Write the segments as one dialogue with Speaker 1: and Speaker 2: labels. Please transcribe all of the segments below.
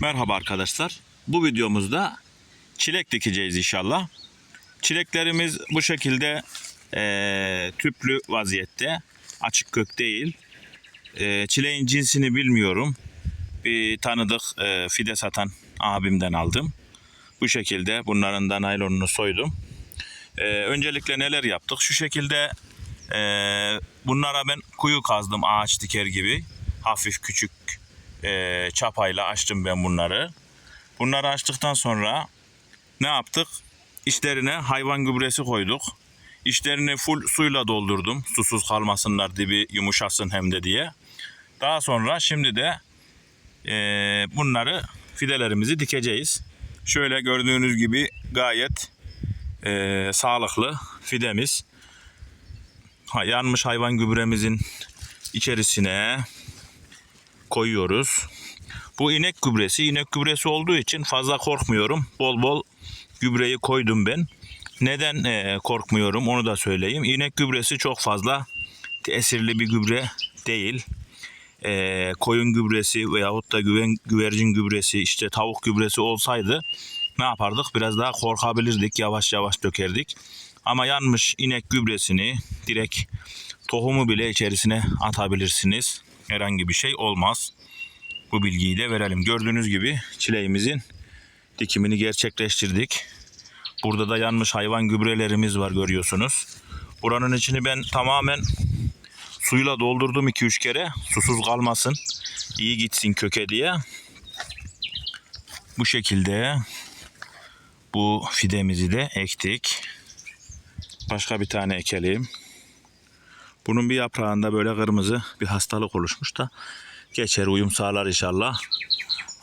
Speaker 1: Merhaba arkadaşlar. Bu videomuzda çilek dikeceğiz inşallah. Çileklerimiz bu şekilde eee, tüplü vaziyette. Açık kök değil. Eee, çileğin cinsini bilmiyorum. Bir tanıdık eee, fide satan abimden aldım. Bu şekilde bunların da naylonunu soydum. Eee, öncelikle neler yaptık? Şu şekilde eee, bunlara ben kuyu kazdım ağaç diker gibi. Hafif küçük eee, çapayla açtım ben bunları. Bunları açtıktan sonra ne yaptık? İçlerine hayvan gübresi koyduk. İçlerini full suyla doldurdum. Susuz kalmasınlar dibi yumuşasın hem de diye. Daha sonra şimdi de eee, bunları fidelerimizi dikeceğiz. Şöyle gördüğünüz gibi gayet eee, sağlıklı fidemiz. Ha, yanmış hayvan gübremizin içerisine koyuyoruz. Bu inek gübresi. İnek gübresi olduğu için fazla korkmuyorum. Bol bol gübreyi koydum ben. Neden eee, korkmuyorum onu da söyleyeyim. İnek gübresi çok fazla tesirli bir gübre değil. Eee, koyun gübresi veyahut da güven, güvercin gübresi işte tavuk gübresi olsaydı ne yapardık? Biraz daha korkabilirdik. Yavaş yavaş dökerdik. Ama yanmış inek gübresini direkt tohumu bile içerisine atabilirsiniz. Herhangi bir şey olmaz. Bu bilgiyi de verelim. Gördüğünüz gibi çileğimizin dikimini gerçekleştirdik. Burada da yanmış hayvan gübrelerimiz var görüyorsunuz. Buranın içini ben tamamen suyla doldurdum 2-3 kere. Susuz kalmasın. iyi gitsin köke diye. Bu şekilde bu fidemizi de ektik. Başka bir tane ekelim. Bunun bir yaprağında böyle kırmızı bir hastalık oluşmuş da geçer uyum sağlar inşallah.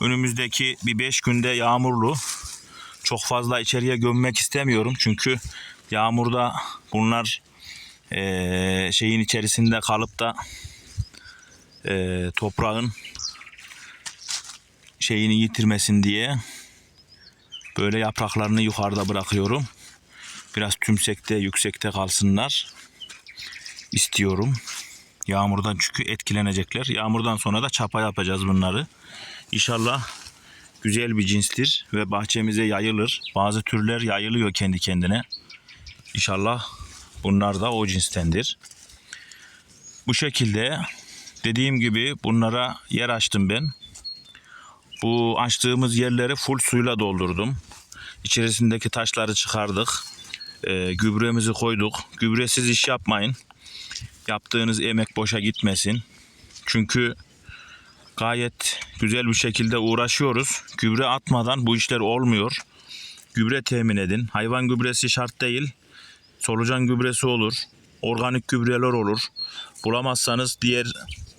Speaker 1: Önümüzdeki bir 5 günde yağmurlu. Çok fazla içeriye gömmek istemiyorum çünkü yağmurda bunlar eee, şeyin içerisinde kalıp da eee, toprağın şeyini yitirmesin diye böyle yapraklarını yukarıda bırakıyorum. Biraz tümsekte, yüksekte kalsınlar istiyorum. Yağmurdan çünkü etkilenecekler. Yağmurdan sonra da çapa yapacağız bunları. İnşallah güzel bir cinstir ve bahçemize yayılır. Bazı türler yayılıyor kendi kendine. İnşallah bunlar da o cinstendir. Bu şekilde dediğim gibi bunlara yer açtım ben. Bu açtığımız yerleri full suyla doldurdum. İçerisindeki taşları çıkardık. Ee, gübremizi koyduk. Gübresiz iş yapmayın. Yaptığınız emek boşa gitmesin. Çünkü gayet güzel bir şekilde uğraşıyoruz. Gübre atmadan bu işler olmuyor. Gübre temin edin. Hayvan gübresi şart değil. Solucan gübresi olur. Organik gübreler olur. Bulamazsanız diğer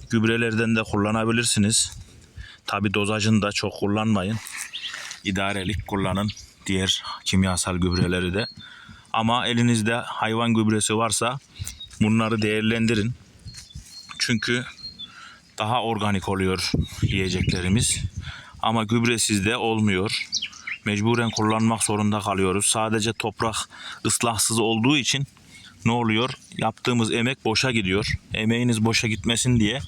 Speaker 1: gübrelerden de kullanabilirsiniz. Tabi dozajını da çok kullanmayın. İdarelik kullanın diğer kimyasal gübreleri de. Ama elinizde hayvan gübresi varsa bunları değerlendirin. Çünkü daha organik oluyor yiyeceklerimiz. Ama gübresiz de olmuyor. Mecburen kullanmak zorunda kalıyoruz. Sadece toprak ıslahsız olduğu için ne oluyor? Yaptığımız emek boşa gidiyor. Emeğiniz boşa gitmesin diye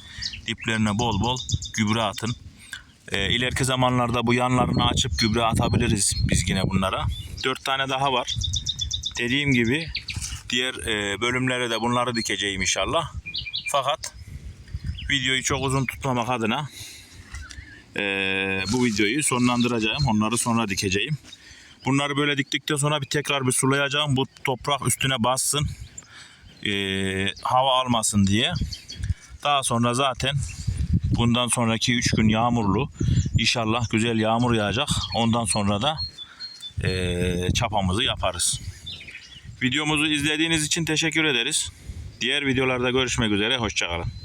Speaker 1: diplerine bol bol gübre atın. E, ileriki zamanlarda bu yanlarını açıp gübre atabiliriz biz yine bunlara. Dört tane daha var. Dediğim gibi diğer e, bölümlere de bunları dikeceğim inşallah. Fakat videoyu çok uzun tutmamak adına e, bu videoyu sonlandıracağım. Onları sonra dikeceğim. Bunları böyle diktikten sonra bir tekrar bir sulayacağım. Bu toprak üstüne bassın. e, hava almasın diye. Daha sonra zaten bundan sonraki 3 gün yağmurlu. İnşallah güzel yağmur yağacak. Ondan sonra da e, çapamızı yaparız. Videomuzu izlediğiniz için teşekkür ederiz. Diğer videolarda görüşmek üzere. Hoşçakalın.